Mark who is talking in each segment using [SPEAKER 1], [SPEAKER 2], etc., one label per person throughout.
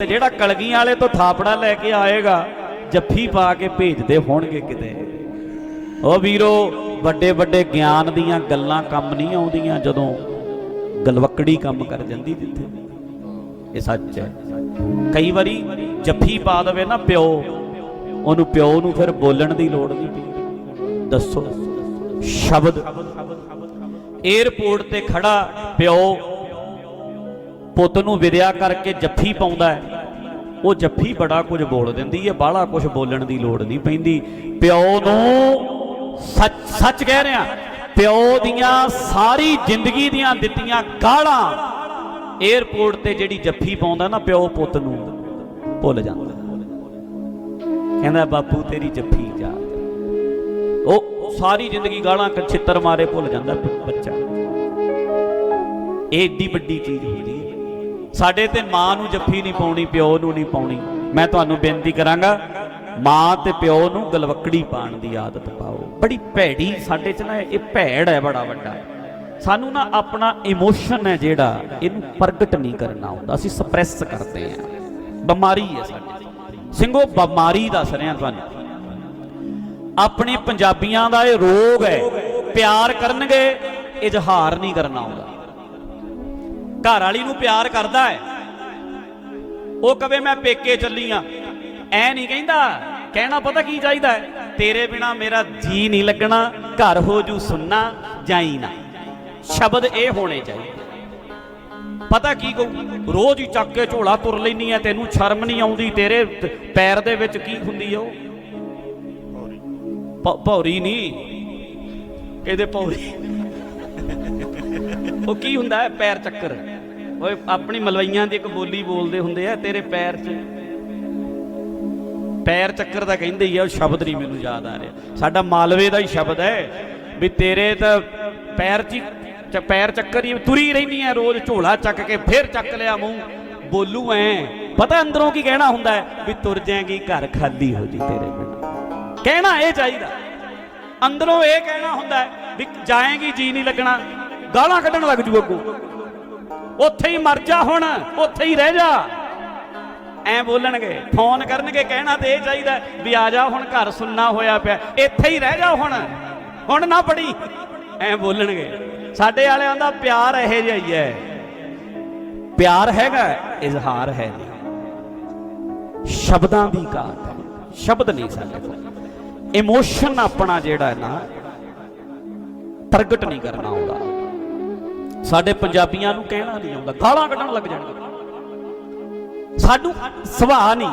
[SPEAKER 1] ਤੇ ਜਿਹੜਾ ਕਲਗੀਆਂ ਵਾਲੇ ਤੋਂ ਥਾਪੜਾ ਲੈ ਕੇ ਆਏਗਾ, ਜੱਫੀ ਪਾ ਕੇ ਭੇਜਦੇ ਹੋਣਗੇ ਕਿਤੇ। ਉਹ ਵੀਰੋ, ਵੱਡੇ ਵੱਡੇ ਗਿਆਨ ਦੀਆਂ ਗੱਲਾਂ ਕੰਮ ਨਹੀਂ ਆਉਂਦੀਆਂ ਜਦੋਂ ਗਲਵਕੜੀ ਕੰਮ ਕਰ ਜਾਂਦੀ ਜਿੱਥੇ। ਇਹ ਸੱਚ ਹੈ। ਕਈ ਵਾਰੀ ਜੱਫੀ ਪਾ ਦਵੇ ਨਾ ਪਿਓ, ਉਹਨੂੰ ਪਿਓ ਨੂੰ ਫਿਰ ਬੋਲਣ ਦੀ ਲੋੜ ਨਹੀਂ ਪਈ ਦੱਸੋ, ਸ਼ਬਦ। ਏਅਰਪੋਰਟ ਤੇ ਖੜਾ ਪਿਓ ਪੁੱਤ ਨੂੰ ਵਿਦਿਆ ਕਰਕੇ ਜੱਫੀ ਪਾਉਂਦਾ ਹੈ। ਉਹ ਜੱਫੀ ਬੜਾ ਕੁਝ ਬੋਲ ਦਿੰਦੀ ਹੈ, ਬਾਹਲਾ ਕੁਝ ਬੋਲਣ ਦੀ ਲੋੜ ਨਹੀਂ ਪੈਂਦੀ। ਪਿਓ ਨੂੰ ਸੱਚ ਸੱਚ ਕਹਿ ਰਿਹਾ। ਪਿਓ ਦੀਆਂ ਸਾਰੀ ਜ਼ਿੰਦਗੀ ਦੀਆਂ ਦਿੱਤੀਆਂ ਗਾਲਾਂ 에ਅਰਪੋਰਟ ਤੇ ਜਿਹੜੀ ਜੱਫੀ ਪਾਉਂਦਾ ਨਾ ਪਿਓ ਪੁੱਤ ਨੂੰ, ਭੁੱਲ ਜਾਂਦਾ। ਕਹਿੰਦਾ, ਬਾਪੂ, ਤੇਰੀ ਜੱਫੀ ਜਾ। ਉਹ ਸਾਰੀ ਜ਼ਿੰਦਗੀ ਗਾਲਾਂ ਕਛਿੱਤਰ ਮਾਰੇ ਭੁੱਲ ਜਾਂਦਾ ਬੱਚਾ। ਇਹ ਏਡੀ ਵੱਡੀ ਚੀਜ਼ ਹੁੰਦੀ ਹੈ। ਸਾਡੇ ਤੇ ਮਾਂ ਨੂੰ ਜੱਫੀ ਨਹੀਂ ਪਾਉਣੀ, ਪਿਓ ਨੂੰ ਨਹੀਂ ਪਾਉਣੀ। ਮੈਂ ਤੁਹਾਨੂੰ ਬੇਨਤੀ ਕਰਾਂਗਾ, ਮਾਂ ਤੇ ਪਿਓ ਨੂੰ ਗਲਵਕੜੀ ਪਾਣ ਦੀ ਆਦਤ ਪਾਓ। ਬੜੀ ਭੈੜੀ ਸਾਡੇ ਚ ਨਾ ਇਹ ਭੈੜ ਹੈ ਬੜਾ ਵੱਡਾ। ਸਾਨੂੰ ਨਾ ਆਪਣਾ ਇਮੋਸ਼ਨ ਹੈ ਜਿਹੜਾ, ਇਹਨੂੰ ਪ੍ਰਗਟ ਨਹੀਂ ਕਰਨਾ ਆਉਂਦਾ। ਅਸੀਂ ਸਪਰੈਸ ਕਰਦੇ ਹਾਂ। ਬਿਮਾਰੀ ਹੈ ਸਾਡੇ ਸਿੰਘੋ, ਬਿਮਾਰੀ ਦੱਸ ਰਿਹਾ ਤੁਹਾਨੂੰ ਆਪਣੇ ਪੰਜਾਬੀਆਂ ਦਾ ਇਹ ਰੋਗ ਹੈ। ਪਿਆਰ ਕਰਨਗੇ, ਇਜ਼ਹਾਰ ਨਹੀਂ ਕਰਨਾ ਆਉਂਦਾ। ਘਰ ਵਾਲੀ ਨੂੰ ਪਿਆਰ ਕਰਦਾ ਹੈ। ਉਹ ਕਵੇ, ਮੈਂ ਪੇਕੇ ਚੱਲੀ ਆ। ਐ ਨਹੀਂ ਕਹਿੰਦਾ। ਕਹਿਣਾ ਪਤਾ ਕੀ ਚਾਹੀਦਾ ਹੈ? ਤੇਰੇ ਬਿਨਾ ਮੇਰਾ ਜੀ ਨਹੀਂ ਲੱਗਣਾ, ਘਰ ਹੋ ਜੂ ਸੁਣਨਾ ਜਾਈ ਨਾ। ਸ਼ਬਦ ਇਹ ਹੋਣੇ ਚਾਹੀਦੇ। ਪਤਾ ਕੀ ਕਹੂ? ਰੋਜ਼ ਹੀ ਚੱਕ ਕੇ ਝੋਲਾ ਤੁਰ ਲੈਨੀ ਆ, ਤੈਨੂੰ ਸ਼ਰਮ ਨਹੀਂ ਆਉਂਦੀ? ਤੇਰੇ ਪੈਰ ਦੇ ਵਿੱਚ ਕੀ ਹੁੰਦੀ ਆ ਉਹ? ਭੌਰੀ ਨਹੀਂ। ਇਹਦੇ ਭੌਰੀ? ਉਹ ਕੀ ਹੁੰਦਾ ਹੈ? ਪੈਰ ਚੱਕਰ। ਓਏ, ਆਪਣੀ ਮਲਵਈਆਂ ਦੀ ਇੱਕ ਬੋਲੀ ਬੋਲਦੇ ਹੁੰਦੇ ਆ, ਤੇਰੇ ਪੈਰ 'ਚ। ਪੈਰ ਚੱਕਰ ਦਾ ਕਹਿੰਦੇ ਹੀ ਆ, ਉਹ ਸ਼ਬਦ ਨਹੀਂ ਮੈਨੂੰ ਯਾਦ ਆ ਰਿਹਾ। ਸਾਡਾ ਮਾਲਵੇ ਦਾ ਹੀ ਸ਼ਬਦ ਹੈ ਵੀ ਤੇਰੇ ਤਾਂ ਪੈਰ 'ਚ ਹੀ ਚ- ਪੈਰ ਚੱਕਰ ਹੀ ਤੁਰੀ ਰਹਿੰਦੀ ਐ ਰੋਜ਼, ਝੋਲਾ ਚੱਕ ਕੇ ਫਿਰ ਚੱਕ ਲਿਆ ਮੂੰਹ। ਬੋਲੂ ਐ। ਪਤਾ ਅੰਦਰੋਂ ਕੀ ਕਹਿਣਾ ਹੁੰਦਾ ਵੀ ਤੁਰ ਜਾਏਗੀ, ਘਰ ਖਾਲੀ ਹੋ ਜੀ ਤੇਰੇ ਬਿਨਾਂ। ਕਹਿਣਾ ਇਹ ਚਾਹੀਦਾ। ਅੰਦਰੋਂ ਇਹ ਕਹਿਣਾ ਹੁੰਦਾ ਵੀ ਜਾਏਗੀ, ਜੀ ਨਹੀਂ ਲੱਗਣਾ। ਗਾਲਾਂ ਕੱਢਣ ਲੱਗ ਜੂ ਅੱਗੋਂ। ਉੱਥੇ ਹੀ ਮਰ ਜਾ ਹੁਣ, ਉੱਥੇ ਹੀ ਰਹਿ ਜਾ। ਐ ਬੋਲਣਗੇ, ਫੋਨ ਕਰਨਗੇ, ਕਹਿਣਾ ਤੇ ਇਹ ਚਾਹੀਦਾ ਵੀ ਆ ਜਾ ਹੁਣ, ਘਰ ਸੁੰਨਾ ਹੋਇਆ ਪਿਆ। ਇੱਥੇ ਹੀ ਰਹਿ ਜਾ ਹੁਣ ਹੁਣ ਨਾ ਪੜੀ। ਐ ਬੋਲਣਗੇ। ਸਾਡੇ ਵਾਲਿਆਂ ਦਾ ਪਿਆਰ ਇਹੋ ਜਿਹਾ ਹੀ ਹੈ। ਪਿਆਰ ਹੈਗਾ, ਇਜ਼ਹਾਰ ਹੈ ਨਹੀਂ। ਸ਼ਬਦਾਂ ਦੀ ਘਾਟ ਹੈ। ਸ਼ਬਦ ਨਹੀਂ ਸਾਡੇ ਕੋਲ। ਇਮੋਸ਼ਨ ਆਪਣਾ ਜਿਹੜਾ ਹੈ ਨਾ, ਪ੍ਰਗਟ ਨਹੀਂ ਕਰਨਾ ਹੁੰਦਾ ਸਾਡੇ ਪੰਜਾਬੀਆਂ ਨੂੰ ਕਹਿਣਾ ਨਹੀਂ ਆਉਂਦਾ, ਗਾਲਾਂ ਕੱਢਣ ਲੱਗ ਜਾਣਗੇ। ਸਾਨੂੰ ਸੁਭਾਅ ਨਹੀਂ।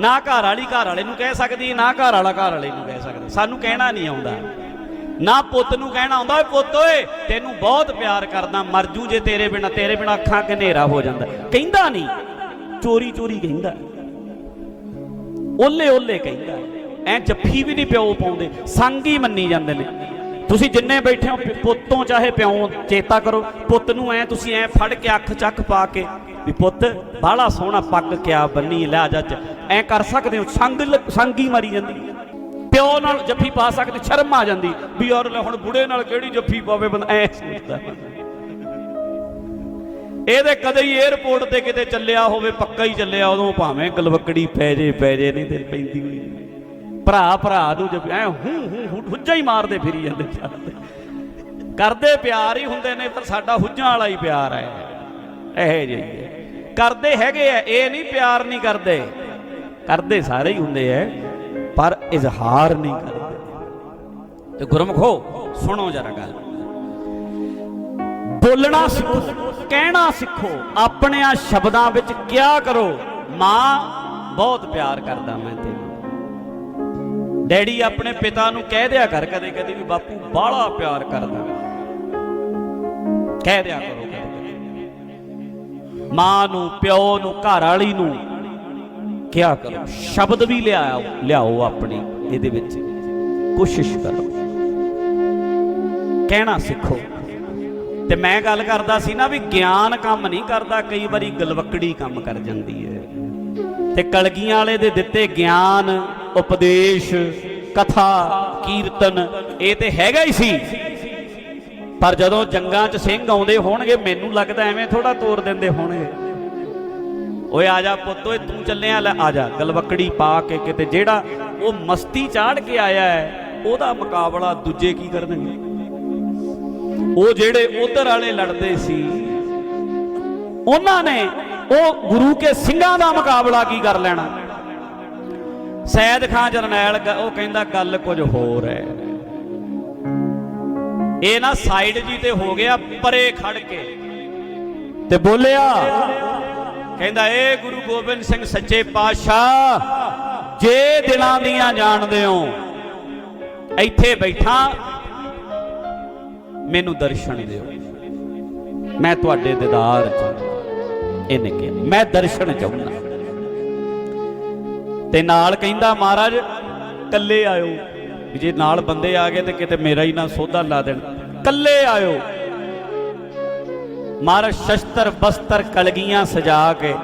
[SPEAKER 1] ਨਾ ਘਰ ਵਾਲੀ ਘਰ ਵਾਲੇ ਨੂੰ ਕਹਿ ਸਕਦੀ, ਨਾ ਘਰ ਵਾਲਾ ਘਰ ਵਾਲੇ ਨੂੰ ਕਹਿ ਸਕਦਾ। ਸਾਨੂੰ ਕਹਿਣਾ ਨਹੀਂ ਆਉਂਦਾ। ਨਾ ਪੁੱਤ ਨੂੰ ਕਹਿਣਾ ਆਉਂਦਾ, ਓਏ ਪੁੱਤ ਓਏ, ਤੈਨੂੰ ਬਹੁਤ ਪਿਆਰ ਕਰਦਾ, ਮਰ ਜੂ ਜੇ ਤੇਰੇ ਬਿਨਾ ਤੇਰੇ ਬਿਨਾ ਅੱਖਾਂ ਘਨੇਰਾ ਹੋ ਜਾਂਦਾ। ਕਹਿੰਦਾ ਨਹੀਂ। ਚੋਰੀ ਚੋਰੀ ਕਹਿੰਦਾ। ਓਲੇ ਓਲੇ ਕਹਿੰਦਾ। ਐ ਜੱਫੀ ਵੀ ਨਹੀਂ ਪਿਓ ਪਾਉਂਦੇ। ਸੰਗ ਹੀ ਮੰਨੀ ਜਾਂਦੇ ਨੇ। ਤੁਸੀਂ ਜਿੰਨੇ ਬੈਠੇ ਹੋ ਪੁੱਤੋਂ ਚਾਹੇ ਪਿਓ, ਚੇਤਾ ਕਰੋ। ਪੁੱਤ ਨੂੰ ਐ ਤੁਸੀਂ ਐ ਫੜ ਕੇ ਅੱਖ ਚੱਕ ਪਾ ਕੇ, ਵੀ ਪੁੱਤ, ਬਾਹਲਾ ਸੋਹਣਾ ਪੱਗ ਕਿਆ ਬੰਨੀ, ਲੈ ਜਾ ਚ ਐ ਕਰ ਸਕਦੇ ਹੋ, ਸੰਗ ਲ- ਸੰਗ ਹੀ ਮਰੀ ਜਾਂਦੀ। ਪਿਓ ਨਾਲ ਜੱਫੀ ਪਾ ਸਕਦੇ, ਸ਼ਰਮ ਆ ਜਾਂਦੀ, ਵੀ ਔਰ ਲੈ ਹੁਣ ਬੁੜੇ ਨਾਲ ਕਿਹੜੀ ਜੱਫੀ ਪਾਵੇ ਬੰਦਾ, ਐ ਸੋਚਦਾ। ਇਹਦੇ ਕਦੇ ਹੀ 에어ਪੋਰਟ ਤੇ ਕਿਤੇ ਚੱਲਿਆ ਹੋਵੇ, ਪੱਕਾ ਹੀ ਚੱਲਿਆ, ਉਦੋਂ ਭਾਵੇਂ ਗਲਵਕੜੀ ਪੈ ਜੇ ਪੈ ਜੇ, ਨਹੀਂ ਤੇ ਪੈਂਦੀ ਹੋਈ। ਭਰਾ ਭਰਾ ਨੂੰ ਜਦ ਐ ਹੂੰ ਹੂੰ ਹੂੰ, ਹੁੱਜਾ ਹੀ ਮਾਰਦੇ ਫਿਰੀ ਜਾਂਦੇ ਕਰਦੇ ਪਿਆਰ ਹੀ ਹੁੰਦੇ ਨੇ, ਪਰ ਸਾਡਾ ਹੁੱਜਾਂ ਵਾਲਾ ਹੀ ਪਿਆਰ ਹੈ। ਇਹ ਜਿਹੀ ਕਰਦੇ ਹੈਗੇ ਆ, ਇਹ ਨਹੀਂ ਪਿਆਰ ਨਹੀਂ ਕਰਦੇ। ਕਰਦੇ ਸਾਰੇ ਹੀ ਹੁੰਦੇ ਐ ਪਰ ਇਜ਼ਹਾਰ ਨਹੀਂ ਕਰਦੇ। ਤੇ ਗੁਰਮਖੋ, ਸੁਣੋ ਜਰਾ ਗੱਲ। ਬੋਲਣਾ ਸਿੱਖੋ, ਕਹਿਣਾ ਸਿੱਖੋ, ਆਪਣੇ ਆ ਸ਼ਬਦਾਂ ਵਿੱਚ ਕਿਆ ਕਰੋ? ਮਾਂ, ਬਹੁਤ ਪਿਆਰ ਕਰਦਾ ਮੈਂ ਤੈਨੂੰ। ਡੈਡੀ ਆਪਣੇ ਪਿਤਾ ਨੂੰ ਕਹਿ ਦਿਆ ਕਰ ਕਦੇ ਕਦੇ ਵੀ ਬਾਪੂ ਬਾਹਲਾ ਪਿਆਰ ਕਰਦਾ ਕਹਿ ਦਿਆ ਕਰੋ ਕਦੇ। ਮਾਂ ਨੂੰ, ਪਿਓ ਨੂੰ, ਘਰ ਵਾਲੀ ਨੂੰ ਕਿਹਾ ਕਰੋ, ਸ਼ਬਦ ਵੀ ਲਿਆਓ ਲਿਆਓ ਆਪਣੀ ਇਹਦੇ ਵਿੱਚ। ਕੋਸ਼ਿਸ਼ ਕਰੋ। ਕਹਿਣਾ ਸਿੱਖੋ। ਤੇ ਮੈਂ ਗੱਲ ਕਰਦਾ ਸੀ ਨਾ ਵੀ ਗਿਆਨ ਕੰਮ ਨਹੀਂ ਕਰਦਾ, ਕਈ ਵਾਰੀ ਗਲਵਕੜੀ ਕੰਮ ਕਰ ਜਾਂਦੀ ਹੈ। ਤੇ ਕਲਗੀਆਂ ਵਾਲੇ ਦੇ ਦਿੱਤੇ ਗਿਆਨ ਉਪਦੇਸ਼, ਕਥਾ, ਕੀਰਤਨ, ਇਹ ਤੇ ਹੈਗਾ ਹੀ ਸੀ। ਪਰ ਜਦੋਂ ਜੰਗਾਂ 'ਚ ਸਿੰਘ ਆਉਂਦੇ ਹੋਣਗੇ, ਮੈਨੂੰ ਲੱਗਦਾ ਐਵੇਂ ਥੋੜਾ ਤੋਰ ਦਿੰਦੇ ਹੋਣਗੇ। ਓਏ ਆ ਜਾ ਪੁੱਤ, ਓਏ ਤੂੰ ਚੱਲਿਆ, ਲੈ ਆ ਜਾ, ਗਲਵਕੜੀ ਪਾ ਕੇ ਕਿਤੇ ਜਿਹੜਾ ਉਹ ਮਸਤੀ ਚਾੜ ਕੇ ਆਇਆ ਹੈ, ਉਹਦਾ ਮੁਕਾਬਲਾ ਦੂਜੇ ਕੀ ਕਰਨਗੇ? ਉਹ ਜਿਹੜੇ ਉਧਰ ਵਾਲੇ ਲੜਦੇ ਸੀ, ਉਹਨਾਂ ਨੇ ਉਹ ਗੁਰੂ ਕੇ ਸਿੰਘਾਂ ਦਾ ਮੁਕਾਬਲਾ ਕੀ ਕਰ ਲੈਣਾ? ਸੈਦ ਖਾਨ ਜਰਨੈਲ ਉਹ ਕਹਿੰਦਾ ਗੱਲ ਕੁਝ ਹੋਰ ਹੈ। ਇਹ ਨਾ ਸਾਈਡ ਜੀ ਤੇ ਹੋ ਗਿਆ ਪਰੇ ਖੜ ਕੇ। ਤੇ ਬੋਲਿਆ ਕਹਿੰਦਾ ਏ ਗੁਰੂ ਗੋਬਿੰਦ ਸਿੰਘ ਸੱਚੇ ਪਾਤਸ਼ਾਹ ਜੇ ਦਿਨਾਂ ਦੀਆਂ ਜਾਣਦੇ ਹੋ ਇੱਥੇ ਬੈਠਾ ਮੈਨੂੰ ਦਰਸ਼ਨ ਦਿਓ। ਮੈਂ ਤੁਹਾਡੇ ਦੀਦਾਰ ਚਾਹੁੰਦਾ ਇਹਨੇ ਕਿਹਾ ਮੈਂ ਦਰਸ਼ਨ ਚਾਹੁੰਦਾ। ਤੇ ਨਾਲ ਕਹਿੰਦਾ, ਮਹਾਰਾਜ ਕੱਲੇ ਆਇਓ। ਵੀ ਜੇ ਨਾਲ ਬੰਦੇ ਆ ਗਏ ਤੇ ਕਿਤੇ ਮੇਰਾ ਹੀ ਨਾ ਸੋਧਾ ਲਾ ਦੇਣ। ਕੱਲੇ ਆਇਓ। ਮਹਾਰਾਜ, ਸ਼ਸਤਰ, ਬਸਤਰ, ਕਲਗੀਆਂ ਸਜਾ ਕੇ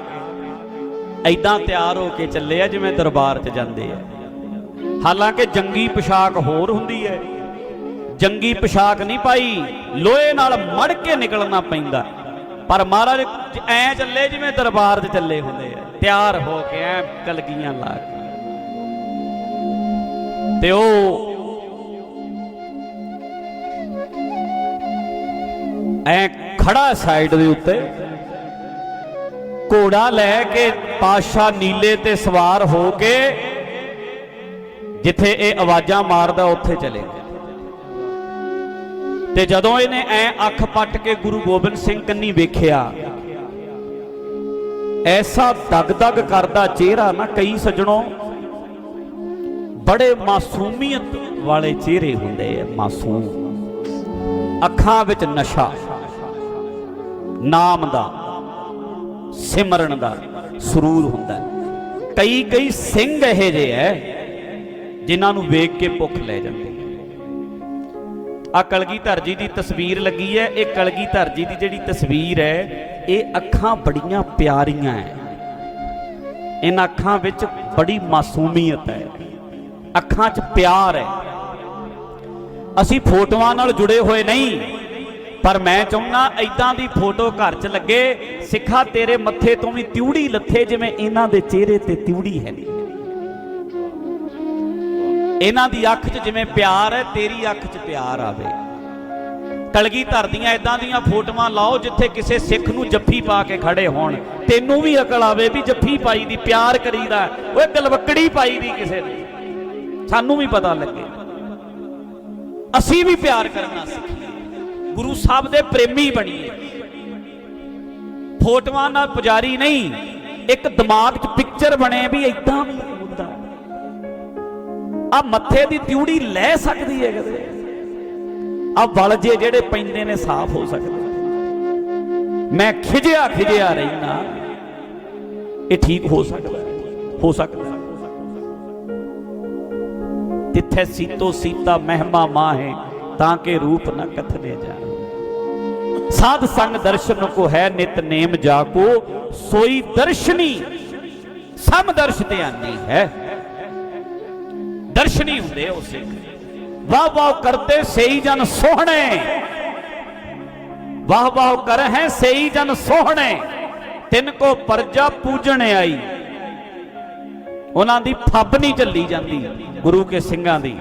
[SPEAKER 1] ਐਦਾਂ ਤਿਆਰ ਹੋ ਕੇ ਚੱਲੇ ਆ ਜਿਵੇਂ ਦਰਬਾਰ 'ਚ ਜਾਂਦੇ ਆ। ਹਾਲਾਂਕਿ ਜੰਗੀ ਪੋਸ਼ਾਕ ਹੋਰ ਹੁੰਦੀ ਹੈ। ਜੰਗੀ ਪੋਸ਼ਾਕ ਨਹੀਂ ਪਾਈ, ਲੋਹੇ ਨਾਲ ਮੜ ਕੇ ਨਿਕਲਣਾ ਪੈਂਦਾ। ਪਰ ਮਹਾਰਾਜ, ਐ ਚੱਲੇ ਜਿਵੇਂ ਦਰਬਾਰ 'ਚ ਚੱਲੇ ਹੁੰਦੇ ਆ। ਤਿਆਰ ਹੋ ਕੇ ਐ ਕਲਗੀਆਂ ਲਾ ਕੇ। ਤੇ ਉਹ ਐ ਖੜਾ ਸਾਈਡ ਦੇ ਉੱਤੇ ਘੋੜਾ ਲੈ ਕੇ ਪਾਸ਼ਾ ਨੀਲੇ ਤੇ ਸਵਾਰ ਹੋ ਕੇ ਜਿੱਥੇ ਇਹ ਆਵਾਜ਼ਾਂ ਮਾਰਦਾ ਉੱਥੇ ਚਲੇ ਗਏ ਤੇ ਜਦੋਂ ਇਹਨੇ ਐ ਅੱਖ ਪੱਟ ਕੇ ਗੁਰੂ ਗੋਬਿੰਦ ਸਿੰਘ ਕੰਨੀ ਵੇਖਿਆ ਐਸਾ ਦਗ-ਦਗ ਕਰਦਾ ਚਿਹਰਾ ਨਾ ਕਈ ਸੱਜਣੋ। ਬੜੇ ਮਾਸੂਮੀਅਤ ਵਾਲੇ ਚਿਹਰੇ ਹੁੰਦੇ ਆ ਮਾਸੂਮ। ਅੱਖਾਂ ਵਿੱਚ ਨਸ਼ਾ, ਨਾਮ ਦਾ, ਸਿਮਰਨ ਦਾ ਸਰੂਰ ਹੁੰਦਾ ਕਈ ਕਈ ਸਿੰਘ ਇਹੋ ਜਿਹੇ ਐ, ਜਿਨ੍ਹਾਂ ਨੂੰ ਵੇਖ ਕੇ ਭੁੱਖ ਲੈ ਜਾਂਦੀ ਆ ਕਲਗੀਧਰ ਜੀ ਦੀ ਤਸਵੀਰ ਲੱਗੀ ਹੈ ਇਹ ਕਲਗੀਧਰ ਜੀ ਦੀ ਜਿਹੜੀ ਤਸਵੀਰ ਹੈ ਇਹ ਅੱਖਾਂ ਬੜੀਆਂ ਪਿਆਰੀਆਂ ਹੈ ਇਹਨਾਂ ਅੱਖਾਂ ਵਿੱਚ ਬੜੀ ਮਾਸੂਮੀਅਤ ਹੈ ਅੱਖਾਂ 'ਚ ਪਿਆਰ ਹੈ ਅਸੀਂ ਫੋਟੋਆਂ ਨਾਲ ਜੁੜੇ ਹੋਏ ਨਹੀਂ, ਪਰ ਮੈਂ ਚਾਹੁੰਦਾ ਐਦਾਂ ਦੀ ਫੋਟੋ ਘਰ 'ਚ ਲੱਗੇ, ਸਿੱਖਾ ਤੇਰੇ ਮੱਥੇ ਤੋਂ ਵੀ ਤਿਉੜੀ ਲੱਥੇ ਜਿਵੇਂ ਇਹਨਾਂ ਦੇ ਚਿਹਰੇ ਤੇ ਤਿਉੜੀ ਹੈ। ਨਹੀਂ ਇਹਨਾਂ ਦੀ ਅੱਖ 'ਚ ਜਿਵੇਂ ਪਿਆਰ ਹੈ ਤੇਰੀ ਅੱਖ 'ਚ ਪਿਆਰ ਆਵੇ। ਕਲਗੀ ਧਰਦੀਆਂ ਇਦਾਂ ਦੀਆਂ ਫੋਟੋਆਂ ਲਾਓ ਜਿੱਥੇ ਕਿਸੇ ਸਿੱਖ ਨੂੰ ਜੱਫੀ ਪਾ ਕੇ ਖੜੇ ਹੋਣ। ਤੈਨੂੰ ਵੀ ਅਕਲ ਆਵੇ ਵੀ ਜੱਫੀ ਪਾਈ ਦੀ, ਪਿਆਰ ਕਰੀਦਾ। ਓਏ ਗਲਵਕੜੀ ਪਾਈ ਦੀ ਕਿਸੇ ਨੇ। ਸਾਨੂੰ ਵੀ ਪਤਾ ਲੱਗੇ। ਅਸੀਂ ਵੀ ਪਿਆਰ ਕਰਨਾ ਸਿੱਖੀਏ। ਗੁਰੂ ਸਾਹਿਬ ਦੇ ਪ੍ਰੇਮੀ ਬਣੀਏ। ਫੋਟੋਆਂ ਨਾਲ ਪੁਜਾਰੀ ਨਹੀਂ, ਇੱਕ ਦਿਮਾਗ 'ਚ ਪਿਕਚਰ ਬਣੇ ਵੀ ਇਦਾਂ ਵੀ ਹੁੰਦਾ। ਆ ਮੱਥੇ ਦੀ ਤਿਉੜੀ ਲੈ ਸਕਦੀ ਹੈ ਕਦੇ ਆ ਵਲ ਜੇ ਜਿਹੜੇ ਪੈਂਦੇ ਨੇ ਸਾਫ਼ ਹੋ ਸਕਦੇ ਮੈਂ ਖਿਜਿਆ ਖਿਜਿਆ ਰਹਿਣਾ ਇਹ ਠੀਕ ਹੋ ਸਕਦਾ ਹੈ। ਹੋ ਸਕਦਾ ਹੈ। ਤਿੱਥੇ ਸੀਤੋ ਸੀਤਾ ਮਹਿਮਾ ਮਾਹੇ ਤਾਂ ਕਿ ਰੂਪ ਨ ਕਥਨੇ ਜਾਣ ਸਾਧ ਸੰਗ ਦਰਸ਼ਨ ਕੋ ਹੈ ਨਿਤ ਨੇਮ ਜਾ ਕੋ ਸੋਈ ਦਰਸ਼ਨੀ ਸਮ ਦਰਸ਼ ਧਿਆਨੀ ਹੈ ਦਰਸ਼ਨੀ ਹੁੰਦੇ ਉਹ ਸਿੱਖ ਵਾਹ ਵਾਹ ਕਰਤੇ ਸਹੀ ਜਨ ਸੋਹਣੇ। ਵਾਹ ਵਾਹ ਕਰ ਹੈ ਸਈ ਜਨ ਸੋਹਣੇ। ਤਿੰਨ ਕੋ ਪਰਜਾ ਪੂਜਣ ਆਈ। ਉਹਨਾਂ ਦੀ ਫੱਬ ਨਹੀਂ ਚੱਲੀ ਜਾਂਦੀ ਗੁਰੂ ਕੇ ਸਿੰਘਾਂ ਦੀ।